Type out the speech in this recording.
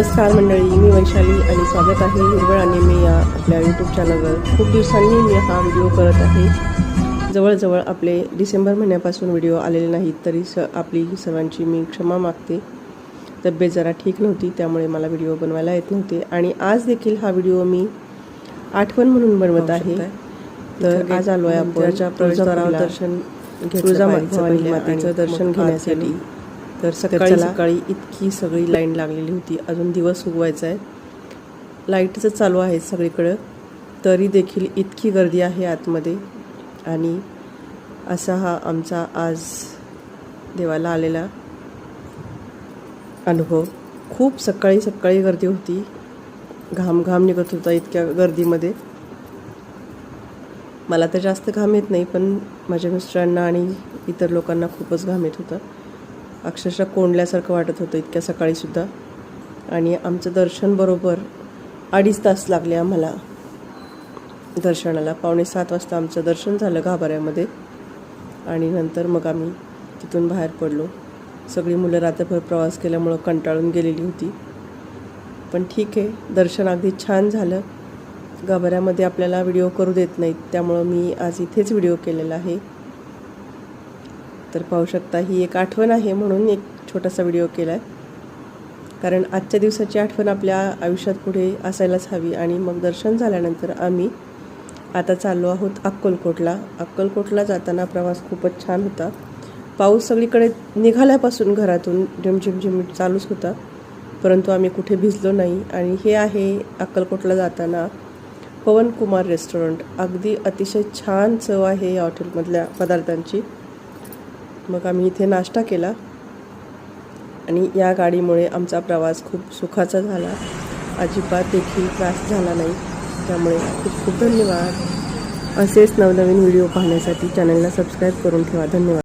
नमस्कार मंडळी मी वैशाली आणि स्वागत आहे हिरवळ आणि मी या आपल्या यूट्यूब चॅनलवर खूप दिवसांनी मी हा व्हिडिओ करत आहे. जवळजवळ आपले डिसेंबर महिन्यापासून व्हिडिओ आलेले नाहीत तरी स आपली सर्वांची मी क्षमा मागते. तब्येत जरा ठीक नव्हती त्यामुळे मला व्हिडिओ बनवायला येत नव्हते. आणि आज देखील हा व्हिडिओ मी आठवण म्हणून बनवत आहे. तर आज आलो आहे आपण प्रवेशद्वारावर दर्शन मातेचं दर्शन घेण्यासाठी तर सकाळी सकाळी इतकी सगळी लाईन लागलेली होती. अजून दिवस उगवायचा आहे. लाईटचं चालू आहे सगळीकडं. तरी देखील इतकी गर्दी आहे आतमध्ये. आणि असा हा आमचा आज देवाला आलेला अनुभव. खूप सकाळी सकाळी गर्दी होती. घाम घाम निघत होता इतक्या गर्दीमध्ये. मला तर जास्त घाम येत नाही पण माझ्या मिस्टरांना आणि इतर लोकांना खूपच घाम येत होता. अक्षरशः कोंडल्यासारखं वाटत होतं इतक्या सकाळीसुद्धा आणि आमचं दर्शन बरोबर अडीच तास लागले आम्हाला दर्शनाला. पावणे सात वाजता आमचं दर्शन झालं गाभाऱ्यामध्ये आणि नंतर मग आम्ही तिथून बाहेर पडलो. सगळी मुलं रात्रभर प्रवास केल्यामुळं कंटाळून गेलेली होती. पण ठीक आहे दर्शन अगदी छान झालं. गाभाऱ्यामध्ये आपल्याला व्हिडिओ करू देत नाहीत त्यामुळं मी आज इथेच व्हिडिओ केलेला आहे. तर पाहू शकता ही एक आठवण आहे म्हणून एक छोटासा व्हिडिओ केला आहे कारण आजच्या दिवसाची आठवण आपल्या आयुष्यात पुढे असायलाच हवी आणि मग दर्शन झाल्यानंतर आम्ही आता चाललो आहोत अक्कलकोटला. अक्कलकोटला जाताना प्रवास खूपच छान होता. पाऊस सगळीकडे निघाल्यापासून घरातून झिमझिम झिम चालूच होता. परंतु आम्ही कुठे भिजलो नाही आणि हे आहे अक्कलकोटला जाताना पवन कुमार रेस्टॉरंट. अगदी अतिशय छान चव आहे या हॉटेलमधल्या पदार्थांची. मग आम्ही इथे नाश्ता केला. आणि या गाडीमुळे आमचा प्रवास खूप सुखाचा झाला. अजिबात देखील त्रास झाला नाही. त्यामुळे खूप खूप धन्यवाद. असेच नवनवीन व्हिडिओ पाहण्यासाठी चॅनलला सबस्क्राईब करून ठेवा. धन्यवाद.